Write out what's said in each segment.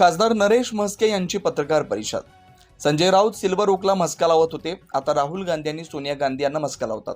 खासदार नरेश म्हस्के यांची पत्रकार परिषद. संजय राऊत सिल्वर ओकला मस्का लावत होते. आता राहुल गांधी आणि सोनिया गांधी यांना मस्का लावतात.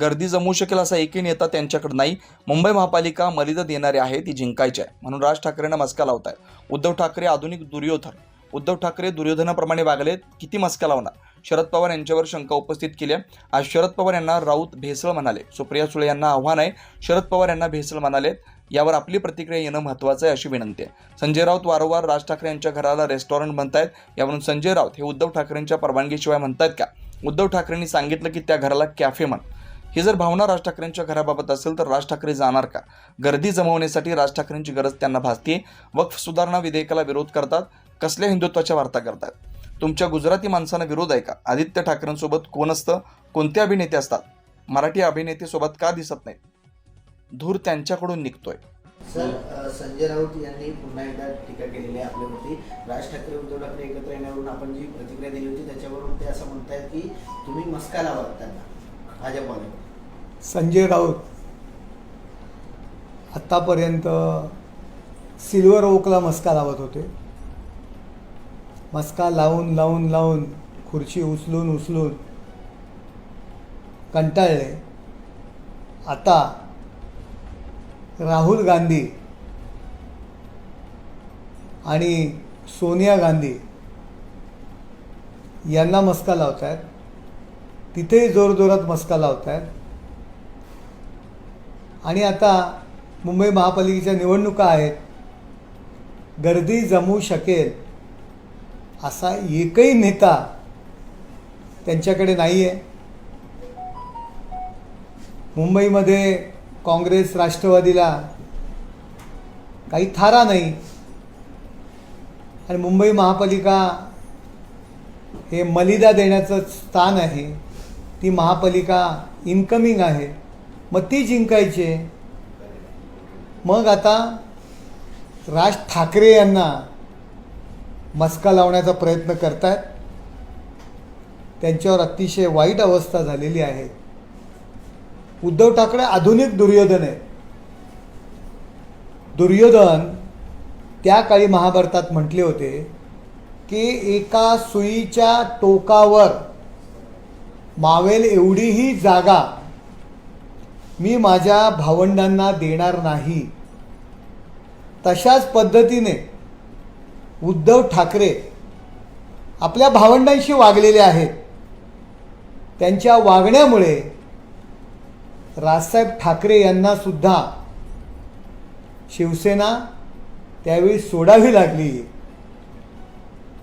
गर्दी जमवू शकेल असा एकही नेता त्यांच्याकडे नाही. मुंबई महापालिका मर्यादा देणारी आहे ती जिंकायची आहे. म्हणून राज ठाकरेंना मस्का लावत आहे उद्धव ठाकरे आधुनिक दुर्योधन. उद्धव ठाकरे दुर्योधनाप्रमाणे वागलेत. किती मस्का लावणार? शरद पवार यांच्यावर शंका उपस्थित केली आहे आज शरद पवार यांना राऊत भेसळ म्हणाले. सुप्रिया सुळे यांना आव्हान आहे. शरद पवार यांना भेसळ म्हणालेत. यावर आपली प्रतिक्रिया येणं महत्त्वाचं आहे अशी विनंती आहे. संजय राऊत वारंवार राज ठाकरे यांच्या घराला रेस्टॉरंट म्हणतायत. यावरून संजय राऊत हे उद्धव ठाकरेंच्या परवानगीशिवाय म्हणतायत का? उद्धव ठाकरेंनी सांगितलं की त्या घराला कॅफे म्हण. ही जर भावना राज ठाकरेंच्या घराबाबत असेल तर राज ठाकरे जाणार का? गर्दी जमवण्यासाठी राज ठाकरेंची गरज त्यांना भासते. वक्फ सुधारणा विधेयकाला विरोध करतात. कसल्या हिंदुत्वाच्या वार्ता करतात? तुमच्या गुजराती माणसांना विरोध आहे का? आदित्य ठाकरेंसोबत कोण असतं? कोणते अभिनेते असतात? मराठी अभिनेतेसोबत का दिसत नाहीत? धूर त्यांच्याकडून निघतोय. सर संजय राऊत यांनी पुन्हा एकदा टीका केलेली आहे आपल्यावरती. राज ठाकरे उद्धव ठाकरे एकत्र येण्यावरून आपण जी प्रतिक्रिया दिली होती त्याच्यावरून ते असं म्हणतायत की तुम्ही मस्का लावा त्यांना भाजपवाले संजय राऊत आत्तापर्यंत सिल्वर ओकला मस्का लावत होते. मस्का लावून लावून लावून खुर्ची उचलून उचलून कंटाळले. आता राहुल गांधी आणि सोनिया गांधी यांना मस्का लावत आहेत तिथेही जोरजोरात मस्का लावत आहेत आणि आता मुंबई महापालिकेच्या निवडणुका आहेत. गर्दी जमू शकेल असा एकही नेता त्यांच्याकडे नाही आहे मुंबईमध्ये काँग्रेस राष्ट्रवादीला काही थारा नाही. आणि मुंबई महापालिका हे मलिदा देण्याचं स्थान आहे. ती महापालिका इन्कमिंग आहे. मग ती जिंकायचे मग आता राज ठाकरे यांना मस्का लावण्याचा प्रयत्न करतायत. त्यांच्यावर अतिशय वाईट अवस्था झालेली आहे. उद्धव ठाकरे आधुनिक दुर्योधन आहे. दुर्योधन त्या काळी महाभारतात म्हटले होते की एका सुईच्या टोकावर मावेल एवढीही जागा मी माझ्या भावंडांना देणार नाही. तशाच पद्धतीने उद्धव ठाकरे आपल्या भावंडांशी वागलेले आहेत. त्यांच्या वागण्यामुळे राजसाहेब ठाकरे यांना सुद्धा शिवसेना त्यावेळी सोडावी लागली.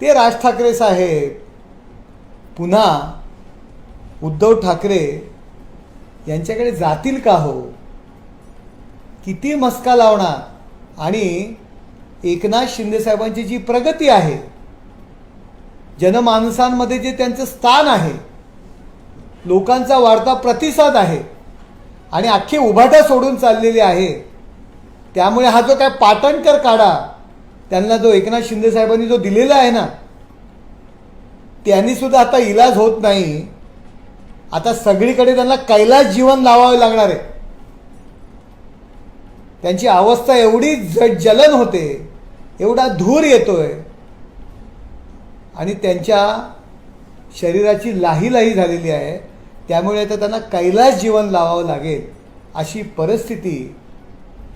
ते राज ठाकरे साहेब पुन्हा उद्धव ठाकरे यांच्याकडे जातील का हो? किती मस्का लावणार? आणि एकनाथ शिंदेसाहेबांची जी प्रगती आहे जनमानसांमध्ये जे त्यांचं स्थान आहे लोकांचा वाढता प्रतिसाद आहे आणि अख्खी उभाटा सोडून चाललेली आहे. त्यामुळे हा जो काय पाटणकर काढा त्यांना जो एकनाथ शिंदे साहेबांनी जो दिलेला आहे ना त्यांनी सुद्धा आता इलाज होत नाही. आता सगळीकडे त्यांना कैलास जीवन लावावे लागणार आहे. त्यांची अवस्था एवढी ज जलन होते एवढा धूर येतोय. आणि त्यांच्या शरीराची लाही लाही झालेली आहे. त्यामुळे आता त्यांना कैलास जीवन लावावं लागेल अशी परिस्थिती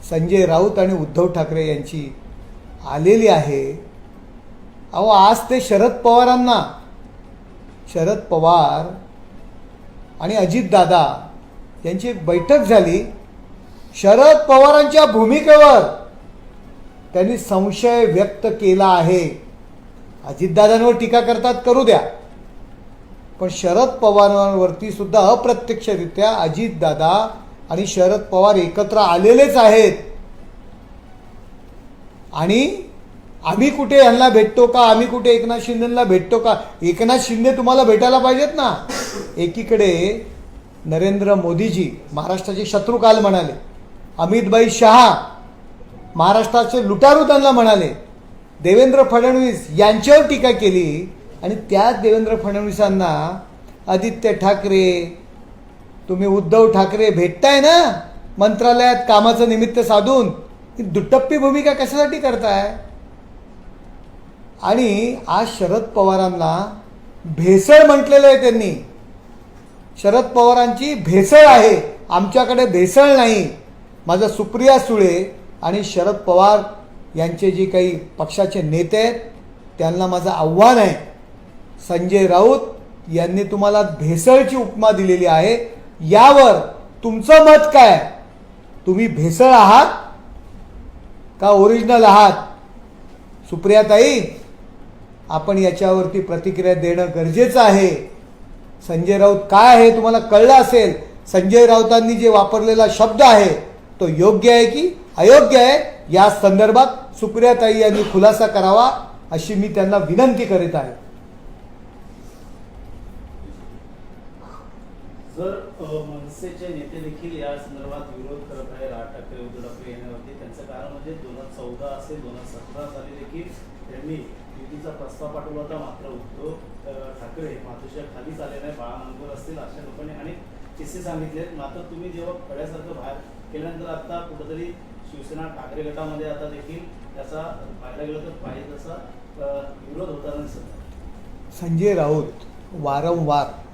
संजय राऊत आणि उद्धव ठाकरे यांची आलेली आहे. अहो आज ते शरद पवारांना शरद पवार आणि अजितदादा यांची एक बैठक झाली. शरद पवारांच्या भूमिकेवर त्यांनी संशय व्यक्त केला आहे. अजितदादांवर टीका करतात करू द्या. पण शरद पवारांवरती सुद्धा अप्रत्यक्षरित्या अजितदादा आणि शरद पवार एकत्र आलेलेच आहेत. आणि आम्ही कुठे यांना भेटतो का? आम्ही कुठे एकनाथ शिंदेला भेटतो का? एकनाथ शिंदे तुम्हाला भेटायला पाहिजेत ना? एकीकडे नरेंद्र मोदीजी महाराष्ट्राचे शत्रुकाल म्हणाले अमितभाई शहा महाराष्ट्राचे लुटारू त्यांना म्हणाले देवेंद्र फडणवीस यांच्यावर टीका केली आणि त्याच देवेंद्र फडणवीसांना आदित्य ठाकरे तुम्ही उद्धव ठाकरे भेटताय ना मंत्रालयात कामाचं निमित्त साधून ती दुटप्पी भूमिका कशासाठी करताय? आणि आज शरद पवारांना भेसळ म्हटलेलं आहे त्यांनी. शरद पवारांची भेसळ आहे. आमच्याकडे भेसळ नाही. माझं सुप्रिया सुळे आणि शरद पवार यांचे जे काही पक्षाचे नेते आहेत त्यांना माझं आव्हान आहे. संजय राऊत यांनी तुम्हाला भेसळची उपमा दिलेली आहे. यावर तुमचं मत काय? तुम्ही भेसळ आहात का ओरिजिनल आहात? सुप्रियाताई आपण याच्यावरती प्रतिक्रिया देणं गरजेचं आहे. संजय राऊत काय आहे तुम्हाला कळलं असेल. संजय राऊतांनी जे वापरलेला शब्द आहे तो योग्य आहे की अयोग्य आहे? या संदर्भात सुप्रियाताई यांनी खुलासा करावा अशी मी त्यांना विनंती करीत आहे. जर मनसेचे नेते देखील या संदर्भात विरोध करत आहे राज ठाकरे उद्धव ठाकरे येण्यावरती त्यांचं कारण म्हणजे दोन हजार चौदा असेल दोन हजार सतरा साली देखील त्यांनी युतीचा प्रस्ताव पाठवला होता मात्र उद्धव ठाकरे मातोश्या खालीच आले नाही बाळा मानकर असतील अशा लोकांनी अनेक किस्से सांगितले मात्र तुम्ही जेव्हा खड्यासारखं बाहेर केल्यानंतर आता कुठंतरी शिवसेना ठाकरे गटामध्ये आता देखील त्याचा पाहायला गेलं तर पाहिजे तसा विरोध होताना दिसत संजय राऊत वारंवार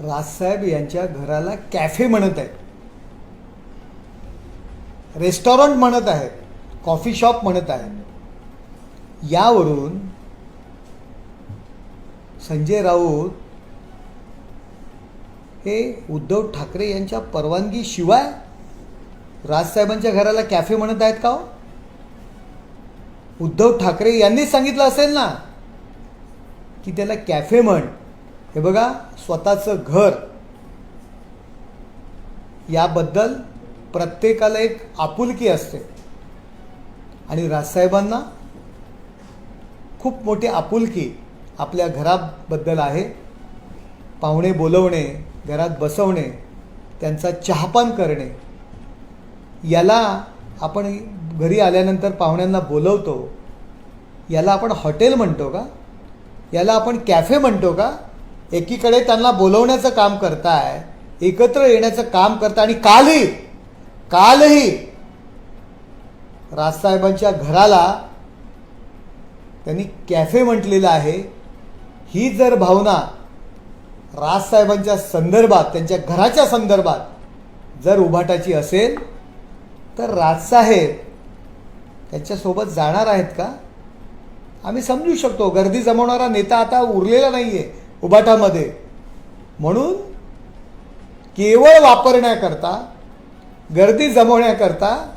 राजसाहेब यांच्या घराला कॅफे म्हणत आहेत. रेस्टॉरंट म्हणत आहेत. कॉफी शॉप म्हणत आहेत. यावरून संजय राऊत हे उद्धव ठाकरे यांच्या परवानगीशिवाय राजसाहेबांच्या घराला कॅफे म्हणत आहेत का हो? उद्धव ठाकरे यांनीच सांगितलं असेल ना की त्याला कॅफे म्हण. हे बघा स्वतःचं घर. याबद्दल प्रत्येकाला एक आपुलकी असते. आणि राजसाहेबांना खूप मोठी आपुलकी आपल्या घराबद्दल आहे. पाहुणे बोलवणे घरात बसवणे त्यांचा चहापान करणे. याला आपण घरी आल्यानंतर पाहुण्यांना बोलवतो. याला आपण हॉटेल म्हणतो का? याला आपण कॅफे म्हणतो का? एकीकडे त्यांना बोलवण्याचं काम करताय एकत्र येण्याचं काम करता आणि कालही कालही राजसाहेबांच्या घराला त्यांनी कॅफे म्हटलेलं आहे. ही जर भावना राजसाहेबांच्या संदर्भात त्यांच्या घराच्या संदर्भात जर उभाटाची असेल तर राजसाहेब त्यांच्यासोबत जाणार आहेत का? आम्ही समजू शकतो. गर्दी जमवणारा नेता आता उरलेला नाही आहे उबाटामध्ये. म्हणून केवळ वापरण्याकरता गर्दी जमवण्याकरता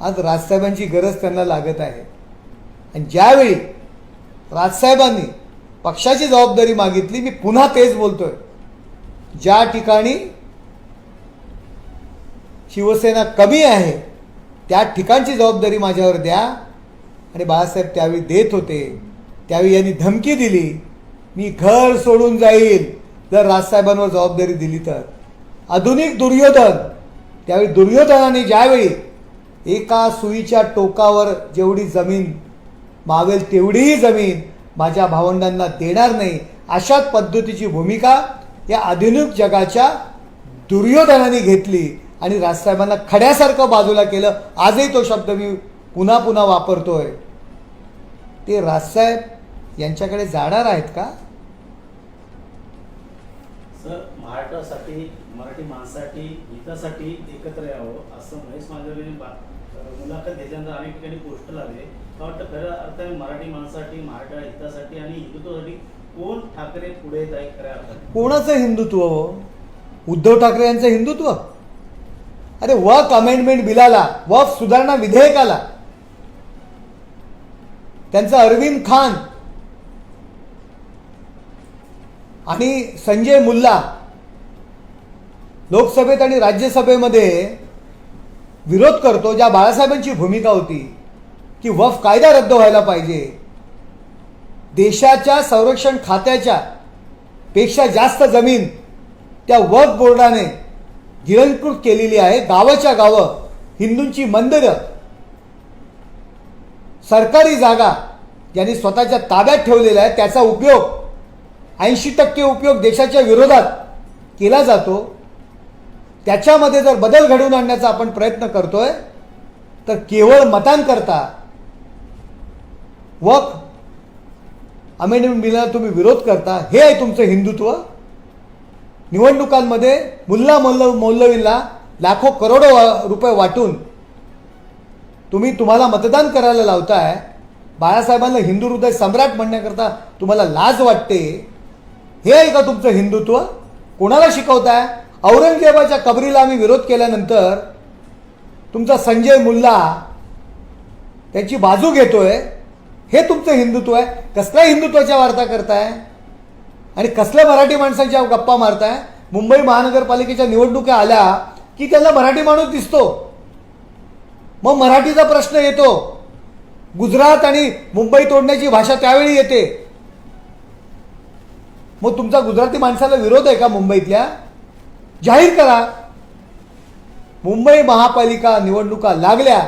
आज राजसाहेबांची गरज त्यांना लागत आहे. आणि ज्यावेळी राजसाहेबांनी पक्षाची जबाबदारी मागितली मी पुन्हा तेच बोलतोय. ज्या ठिकाणी शिवसेना कमी आहे त्या ठिकाणची जबाबदारी माझ्यावर द्या. आणि बाळासाहेब त्यावेळी देत होते. त्यावेळी यांनी धमकी दिली. मी घर सोडून जाईल जर राजसाहेबांवर जबाबदारी दिली तर. आधुनिक दुर्योधन. त्यावेळी दुर्योधनाने ज्यावेळी एका सुईच्या टोकावर जेवढी जमीन मावेल तेवढीही जमीन माझ्या भावंडांना देणार नाही अशाच पद्धतीची भूमिका या आधुनिक जगाच्या दुर्योधनाने घेतली आणि राजसाहेबांना खड्यासारखं बाजूला केलं. आजही तो शब्द मी पुन्हा पुन्हा वापरतोय. ते राजसाहेब यांच्याकडे जाणार आहेत का? सर महाराष्ट्रासाठी मराठी माणसासाठी हितासाठी एकत्र यावं असं महेश मांजरेने बा- मुलाखत घेतल्यानंतर अनेक ठिकाणी पोस्ट लागले मला वाटतं खऱ्या अर्थाने मराठी माणसासाठी महाराष्ट्र हितासाठी आणि हिंदुत्वासाठी कोण ठाकरे पुढे येत आहे खऱ्या अर्थाने? कोणाचं हिंदुत्व हो? उद्धव ठाकरे यांचं हिंदुत्व? अरे वक अमेंडमेंट बिलाला वक सुधारणा विधेयकाला. त्यांचं अरविंद खान आणि संजय मुल्ला लोकसभेत आणि राज्यसभेमध्ये विरोध करतो ज्या बाळासाहेबांची भूमिका होती की वफ कायदा रद्द व्हायला पाहिजे. देशाच्या संरक्षण खात्याच्या पेक्षा जास्त जमीन त्या वफ बोर्डाने गिरणकृत केलेली आहे. गावाच्या गावं हिंदूंची मंदिरं सरकारी जागा ज्यांनी स्वतःच्या ताब्यात ठेवलेल्या आहे त्याचा उपयोग ऐंशी टक्के उपयोग देशाच्या विरोधात केला जातो. त्याच्यामध्ये जर बदल घडवून आणण्याचा आपण प्रयत्न करतोय तर केवळ मतांकरता वक अमेंडमेंट बिलला तुम्ही विरोध करता हे आहे तुमचं हिंदुत्व. निवडणुकांमध्ये मुल्ला मोल्ल मौलवींना लाखो करोडो रुपये वाटून तुम्ही तुम्हाला मतदान करायला लावताय. बाळासाहेबांना हिंदू हृदय सम्राट म्हणण्याकरता तुम्हाला लाज वाटते. हे आहे का तुमचं हिंदुत्व? कोणाला शिकवताय? औरंगजेबाच्या कबरीला आम्ही विरोध केल्यानंतर तुमचा संजय मुल्ला त्याची बाजू घेतोय. हे तुमचं हिंदुत्व आहे. कसल्या हिंदुत्वाच्या वार्ता करताय? आणि कसल्या मराठी माणसांच्या गप्पा मारताय? मुंबई महानगरपालिकेच्या निवडणुका आल्या की त्यांना मराठी माणूस दिसतो. मग मराठीचा प्रश्न येतो. गुजरात आणि मुंबई तोडण्याची भाषा त्यावेळी येते. मग तुमचा गुजराती माणसाला विरोध आहे का मुंबईतल्या? जाहीर करा. मुंबई महापालिका निवडणुका लागल्या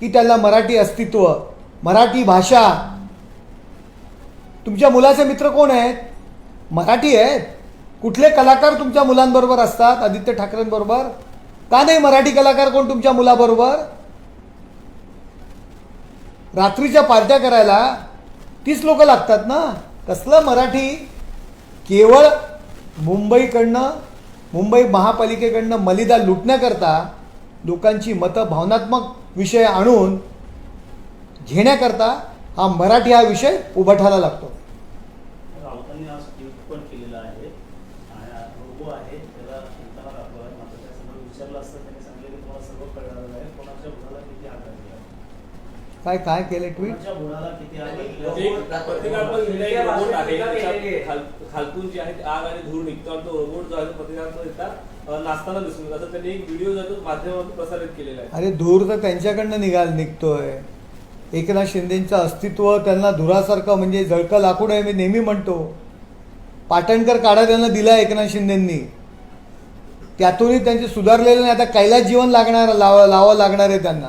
की त्याला मराठी अस्तित्व मराठी भाषा. तुमच्या मुलाचे मित्र कोण आहेत? मराठी आहेत. कुठले कलाकार तुमच्या मुलांबरोबर असतात? आदित्य ठाकरेंबरोबर? का नाही मराठी कलाकार कोण तुमच्या मुलाबरोबर? रात्रीच्या पार्ट्या करायला तीच लोक लागतात ना? कसलं मराठी? केवळ मुंबईकडनं मुंबई महापालिकेकडनं मलिदा लुटण्याकरता लोकांची मतं भावनात्मक विषय आणून घेण्याकरता हा मराठी हा विषय उभठायला लागतो राऊतांनी आज ट्विट पण केलेलं आहे आणि रोबो आहे त्याला शिकताना दाखवला आहे मात्र त्यासमोर विचारलं असतं त्यांनी सांगितलं की तुम्हाला सर्व कळणार आहे कोणाच्या गुणाला किती आघात दिला काय काय केलं ट्विट कोणाच्या गुणाला किती आघात एक दिला प्रतिकात्मक निर्णय त्या रोबोट भाषेत आहे टीका त्याच्यात केलेली आहे. खाल- खालतून जे आहे आग आणि धूर निघतो आणि तो रोबोट जो आहे प्रतिकात्मक नाचताना दिसून येतो असं त्यांनी एक व्हिडिओ जो माध्यमातून प्रसारित केलेला आहे. अरे धूर तर त्यांच्याकडनं निघाल निघतोय. एकनाथ शिंदेचं अस्तित्व त्यांना धुरासारखं म्हणजे जळकं लाकूड आहे मी नेहमी म्हणतो. पाटणकर काढा त्यांना दिला एकनाथ शिंदेंनी. त्यातूनही त्यांचे सुधारलेले नाही. आता कैलास जीवन लागणार लावा लावावं लागणार आहे त्यांना.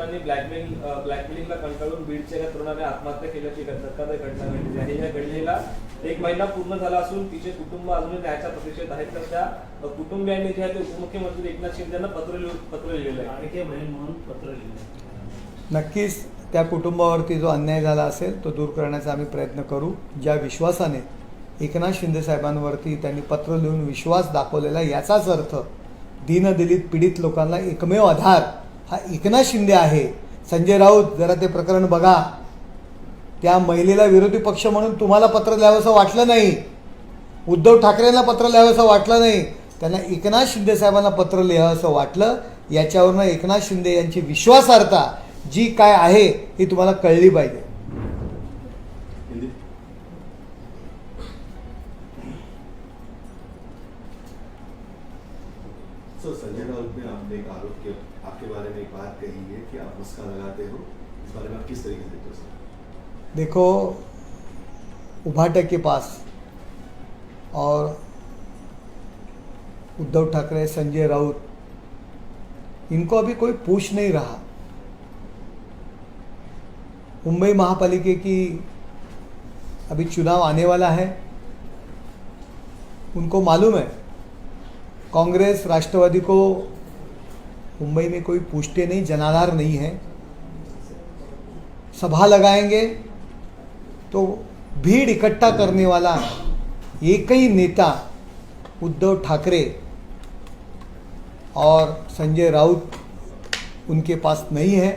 आणि ब्लॅकमेल ब्लॅकमेलिंगला कंटाळून बीडच्या एका तरुणाने आत्महत्या केल्याची घटना धक्कादायक घटना घडली आहे. या घडलेला एक महिना पूर्ण झाला असून तिचे कुटुंब अजूनही न्यायाच्या प्रतीक्षेत आहेत. तर त्या कुटुंबियांनी जे आहे ते उपमुख्यमंत्री एकनाथ शिंदे यांना पत्र लिहून पत्र लिहिलेलं आहे बहीण म्हणून पत्र लिहिलं नक्कीच त्या कुटुंबावरती जो अन्याय झाला असेल तो दूर करण्याचा आम्ही प्रयत्न करू. ज्या विश्वासाने एकनाथ शिंदे साहेबांवरती त्यांनी पत्र लिहून विश्वास दाखवलेला याचाच अर्थ दीनदलित पीडित लोकांना एकमेव आधार हा एकनाथ शिंदे आहे. संजय राऊत जरा ते प्रकरण बघा. त्या महिलेला विरोधी पक्ष म्हणून तुम्हाला पत्र लिहावंसं वाटलं नाही. उद्धव ठाकरेंना पत्र लिहावंसं वाटलं नाही. त्यांना एकनाथ शिंदे साहेबांना पत्र लिहावंसं वाटलं. याच्यावरनं एकनाथ शिंदे यांची विश्वासार्हता जी काय आहे ही तुम्हाला कळली पाहिजे. कि आप मुस्का लगाते हो? इस बारे में आप किस तरीके से देखते हो देखो उभाटे के पास और उद्धव ठाकरे, संजय राउत, इनको अभी कोई पूछ नहीं रहा। मुंबई महापालिके की अभी चुनाव आने वाला है। उनको मालूम है, कांग्रेस राष्ट्रवादी को मुंबई में कोई पूछते नहीं, जनाधार नहीं है। सभा लगाएँगे तो भीड़ इकट्ठा करने वाला एक ही नेता उद्धव ठाकरे और संजय राउत उनके पास नहीं है।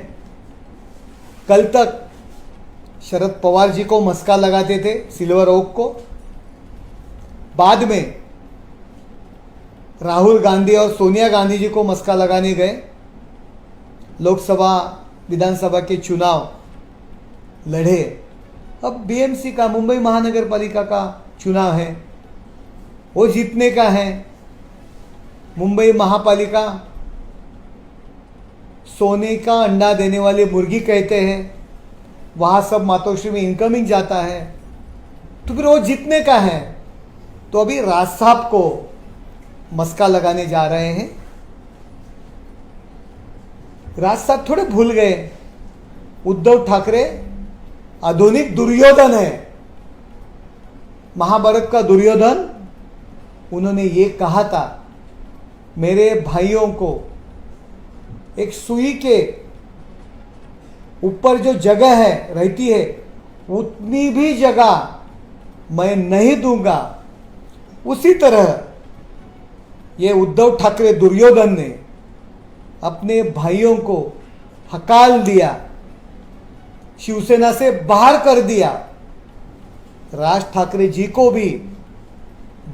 कल तक शरद पवार जी को मस्का लगाते थे, सिल्वर ओक को। बाद में राहुल गांधी और सोनिया गांधी जी को मस्का लगाने गए। लोकसभा, विधानसभा के चुनाव लड़े। अब बीएमसी का, मुंबई महानगर पालिका का चुनाव है। वो जीतने का है। मुंबई महापालिका सोने का अंडा देने वाली मुर्गी कहते हैं। वहाँ सब मातोश्री में इनकमिंग जाता है। तो फिर वो जीतने का है। तो अभी राज साहब को मस्का लगाने जा रहे हैं। राज साहब थोड़े भूल गए। उद्धव ठाकरे आधुनिक दुर्योधन है। महाभारत का दुर्योधन, उन्होंने ये कहा था, मेरे भाइयों को एक सुई के ऊपर जो जगह है, रहती है, उतनी भी जगह मैं नहीं दूँगा। उसी तरह ये उद्धव ठाकरे दुर्योधन ने अपने भाइयों को हकाल दिया, शिवसेना से बाहर कर दिया, राज ठाकरे जी को भी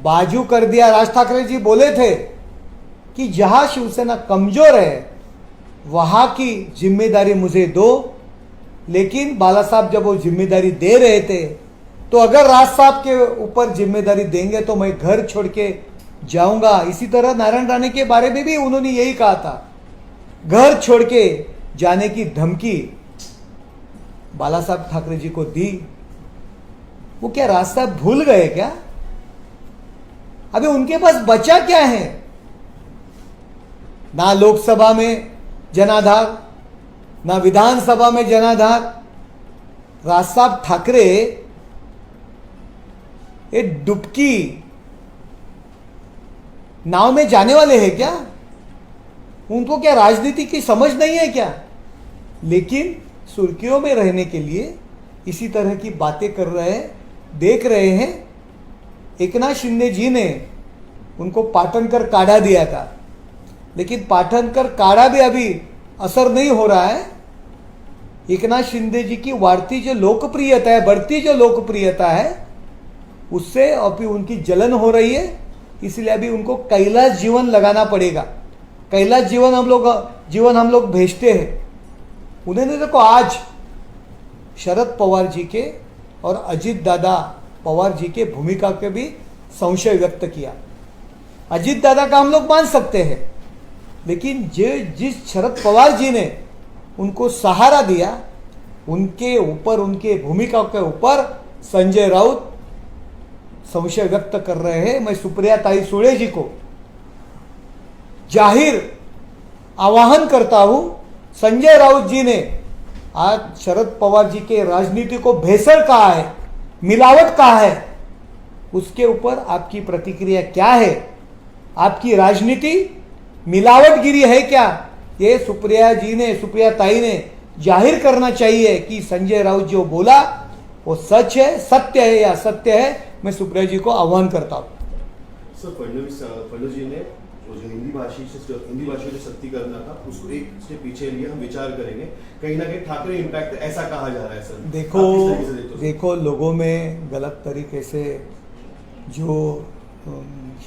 बाजू कर दिया। राज ठाकरे जी बोले थे कि जहाँ शिवसेना कमज़ोर है, वहाँ की ज़िम्मेदारी मुझे दो, लेकिन बाला साहब जब वो ज़िम्मेदारी दे रहे थे तो अगर राज साहब के ऊपर ज़िम्मेदारी देंगे तो मैं घर छोड़ के जाऊँगा। इसी तरह नारायण राणे के बारे में भी उन्होंने यही कहा था। घर छोड़ के जाने की धमकी बाला साहब ठाकरे जी को दी। वो क्या रास्ता भूल गए क्या? अभी उनके पास बचा क्या है? ना लोकसभा में जनाधार, ना विधानसभा में जनाधार। राज साहब ठाकरे, ये डुबकी नाव में जाने वाले हैं क्या? उनको क्या राजनीति की समझ नहीं है क्या? लेकिन सुर्खियों में रहने के लिए इसी तरह की बातें कर रहे हैं, देख रहे हैं। एकनाथ शिंदे जी ने उनको पाटनकर काढ़ा दिया था। लेकिन पाटनकर काढ़ा भी अभी असर नहीं हो रहा है। एकनाथ शिंदे जी की बढ़ती जो लोकप्रियता है, बढ़ती जो लोकप्रियता है, उससे अभी उनकी जलन हो रही है। इसलिए अभी उनको कैलाश जीवन लगाना पड़ेगा। कैलाश जीवन हम लोग, जीवन हम लोग भेजते हैं। उन्होंने देखो, आज शरद पवार जी के और अजित दादा पवार जी के भूमिका के भी संशय व्यक्त किया। अजीत दादा का हम लोग मान सकते हैं, लेकिन जे, जिस शरद पवार जी ने उनको सहारा दिया, उनके ऊपर, उनके भूमिका के ऊपर संजय राउत संशय व्यक्त कर रहे हैं मैं सुप्रिया ताई सुळे जी को। ज़ाहिर आवाहन करता हूँ, संजय राउत जी ने आज शरद पवार जी के राजनीति को भेसर कहा है, मिलावट कहा है। उसके ऊपर आपकी प्रतिक्रिया क्या है? आपकी राजनीति मिलावटगिरी है क्या? ये सुप्रिया जी ने, सुप्रिया ताई ने ज़ाहिर करना चाहिए कि संजय राउत जो बोला, वो सच है, सत्य है या सत्य है। मैं सुप्रिया जी को आह्वान करता हूँ। सर फडणवीस फडणवीस जी ने जो हिंदी भाषी हिंदी भाषी जो था उसको एक स्टेप पीछे लिए हम विचार करेंगे। कहीं ना कहीं ठाकरे इम्पैक्ट ऐसा कहा जा रहा है सर। देखो? देखो लोगों में गलत तरीके से जो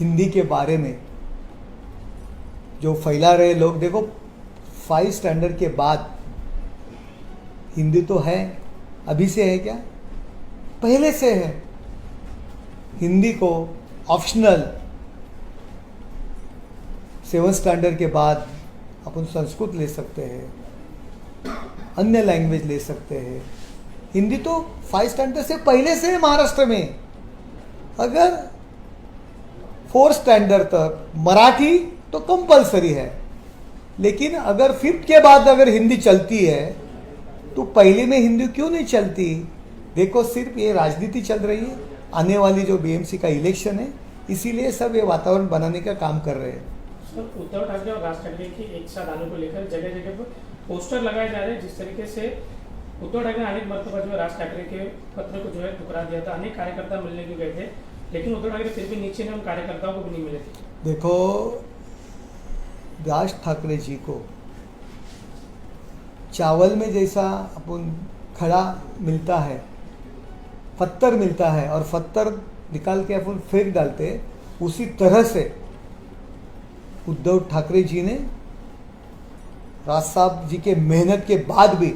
हिंदी के बारे में जो फैला रहे लोग देखो फाइव स्टैंडर्ड के बाद हिंदी तो है अभी से है क्या? पहले से है। हिंदी को ऑप्शनल सेवन स्टैंडर्ड के बाद अपन संस्कृत ले सकते हैं, अन्य लैंग्वेज ले सकते हैं। हिंदी तो फाइव स्टैंडर्ड से पहले से है महाराष्ट्र में। अगर फोर्थ स्टैंडर्ड तक मराठी तो कंपलसरी है। लेकिन अगर फिफ्थ के बाद अगर हिंदी चलती है तो पहले में हिंदी क्यों नहीं चलती? देखो सिर्फ़ ये राजनीति चल रही है। आने वाली जो बीएमसी का इलेक्शन है इसीलिए सब ये वातावरण बनाने का काम कर रहे हैं। सर उद्धव ठाकरे और राज ठाकरे की एक साथ आने को लेकर जगह जगह पर पोस्टर लगाए जा रहे हैं जिस तरीके से उद्धव ठाकरे अनेक मरतबा जो है राज ठाकरे के पत्र को जो है ठुकरा दिया था अनेक कार्यकर्ता मिलने को गए थे लेकिन उद्धव ठाकरे फिर भी नीचे ने उन कार्यकर्ताओं को भी नहीं मिले थे। देखो राज ठाकरे जी को चावल में जैसा अपन खड़ा मिलता है पत्थर मिलता है और पत्थर निकाल के अपन फेंक डालते, उसी तरह से उद्धव ठाकरे जी ने, राज साहब जी के मेहनत के बाद भी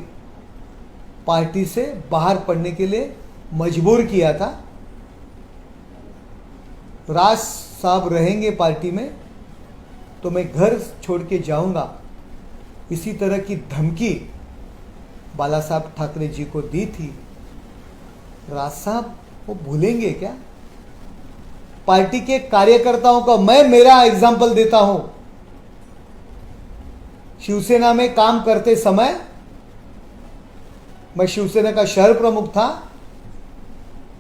पार्टी से बाहर पड़ने के लिए मजबूर किया था। राज साहब रहेंगे पार्टी में तो मैं घर छोड़ के जाऊँगा। इसी तरह की धमकी बाला साहब ठाकरे जी को दी थी। राज साहब, वो भूलेंगे क्या? पार्टी के कार्यकर्ताओं का मैं मेरा एग्ज़ाम्पल देता हूँ। शिवसेना में काम करते समय मैं शिवसेना का शहर प्रमुख था।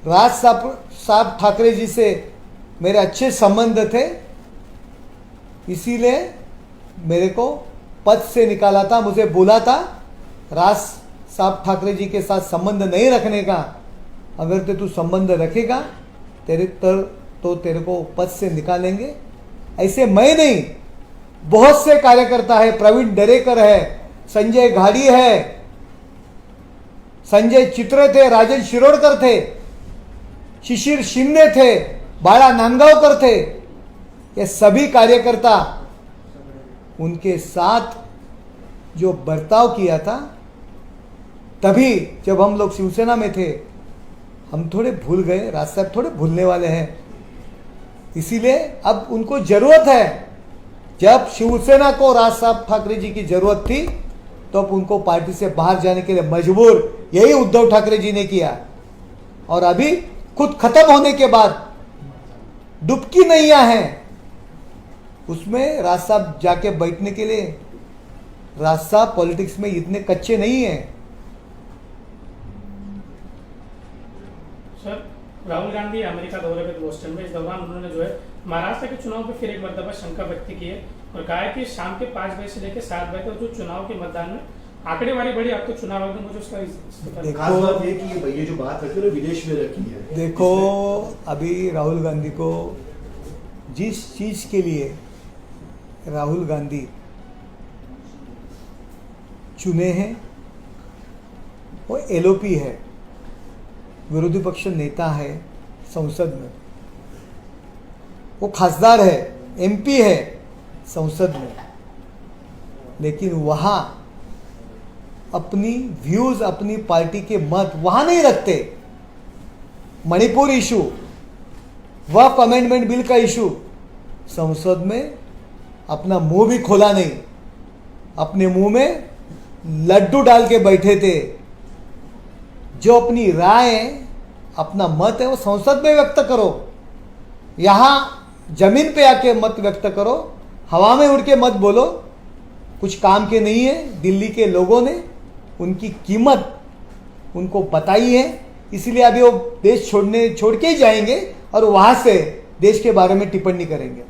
राज साहब साहब ठाकरे जी से मेरे अच्छे संबंध थे। इसीलिए मेरे को पद से निकाला था, मुझे बोला था, राज साहब ठाकरे जी के साथ संबंध नहीं रखने का। अगर ते तू संबंध रखेगा, तेरे तर तो तेरे को पद से निकालेंगे। ऐसे मैं नहीं, बहुत से कार्यकर्ता है, प्रवीण डरेकर है, संजय घाड़ी है, संजय चित्रे थे राजन शिरोडकर थे, शिशिर शिंदे थे बाळा नांदगावकर थे, ये सभी कार्यकर्ता उनके साथ जो बर्ताव किया था, तभी जब हम लोग शिवसेना में थे हम थोड़े भूल गए, राज साहब थोड़े भूलने वाले हैं। इसीलिए अब उनको ज़रूरत है। जब शिवसेना को राज साहब ठाकरे जी की ज़रूरत थी तो अब उनको पार्टी से बाहर जाने के लिए मजबूर यही उद्धव ठाकरे जी ने किया। और अभी खुद खत्म होने के बाद डुबकी नैया है। उसमें राज साहब जाके बैठने के लिए, राज साहब पॉलिटिक्स में इतने कच्चे नहीं हैं। सर राहुल गांधी अमेरिका दौरे पे थे बोस्टन में। इस दौरान उन्होंने जो है महाराष्ट्र के चुनाव पे फिर एक मरतबा शंका व्यक्त की है और कहा है कि शाम के पाँच बजे से लेकर सात बजे तक जो चुनाव के मतदान में आंकड़ेवारी बढ़ी अब तो चुनाव आयोग ने मुझे उसका खास बात ये कि ये ये जो बात रखी है विदेश में रखी है। देखो अभी राहुल गांधी को जिस चीज़ के लिए राहुल गांधी चुने हैं वो एलओपी है। विरोधी पक्ष नेता है संसद में। वो खासदार है एमपी है संसद में। लेकिन वहाँ अपनी व्यूज़ अपनी पार्टी के मत वहाँ नहीं रखते। Manipur issue Waqf amendment bill का इशू संसद में अपना मुँह भी खोला नहीं। अपने मुँह में लड्डू डाल के बैठे थे। जो अपनी राय है अपना मत है वो संसद में व्यक्त करो। यहाँ ज़मीन पे आके मत व्यक्त करो, हवा में उड़ के मत बोलो। कुछ काम के नहीं है, दिल्ली के लोगों ने उनकी कीमत उनको बताई है, इसलिए अभी वो देश छोड़ने, छोड़ के ही जाएँगे और वहाँ से देश के बारे में टिप्पणी करेंगे।